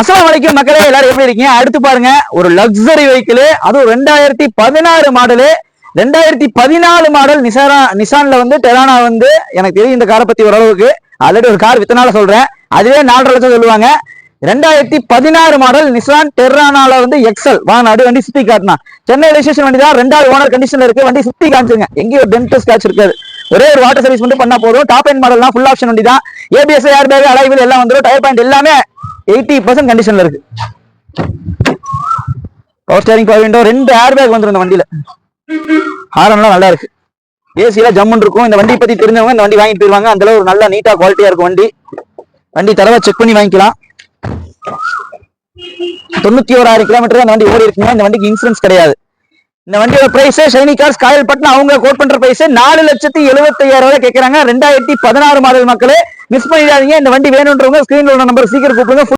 அஸ்லாம் வலைக்கும் மக்களே எல்லாரும் எப்படி இருக்கீங்க? அடுத்து பாருங்க ஒரு லக்ஸரி வெஹிக்கிள் அதுவும் ரெண்டாயிரத்தி பதினாறு மாடலு ரெண்டாயிரத்தி பதினாலு மாடல் நிசாரா நிசான்ல வந்து டெரானா வந்து எனக்கு தெரியும் இந்த காரை பத்தி ஓரளவுக்கு. ஆல்ரெடி ஒரு கார் வித்தனால சொல்றேன். அதுவே நாலரை லட்சம் சொல்லுவாங்க. ரெண்டாயிரத்தி பதினாறு மாடல் நிசான் டெரானால வந்து எக்ஸல் வாங்க நடு வண்டி சுத்தி காட்டினா. சென்னை ரெஜிஸ்ட்ரேஷன் வண்டி தான் ரெண்டாவது ஓனர் கண்டிஷன்ல இருக்கு. வண்டி சுத்தி காமிச்சுங்க. எங்கேயும் டென்ட் ஸ்கிராச் இருக்காது. ஒரே ஒரு வாட்டர் சர்வீஸ் மட்டும் பண்ணா போதும். Top end model full option வண்டி தான். ABS air bag alloy wheel எல்லாம் வந்துடும் டயர் பாயிண்ட் எல்லாமே எயிட்டி பர்சன்ட் கண்டிஷன்ல இருக்கு. பவர் ஸ்டேரிங் பவர் விண்டோ ரெண்டு ஏர் பேக் வந்துடும் இந்த வண்டியில. ஹாரன்லாம் நல்லா இருக்கு. ஏசியில ஜம்முன் இருக்கும். இந்த வண்டி பத்தி தெரிஞ்சவங்க இந்த வண்டி வாங்கிட்டு போயிருவாங்க. அந்த அளவு ஒரு நல்ல நீட்டா குவாலிட்டியா இருக்கும் வண்டி. வண்டி தடவை செக் பண்ணி வாங்கிக்கலாம். தொண்ணூத்தி ஓராயிரம் கிலோமீட்டர் அந்த வண்டி ஓடி இருக்குங்க. இந்த வண்டிக்கு இன்சூரன்ஸ் கிடையாது. இந்த வண்டியோட price shiny cars Kayal Pattinam அவங்க கோட் பண்ற பிரைஸ் நாலு லட்சத்தி எழுபத்தி ஐயாயிரம் ரூபாய் கேட்கறாங்க ரெண்டாயிரத்தி பதினாறு மாடல் மக்களே மிஸ் பண்ணிடாதீங்க. இந்த வண்டி வேணுன்றவங்க ஸ்கிரீன்ல உள்ள நம்பர் சீக்கிரம் கூப்பிடுங்க.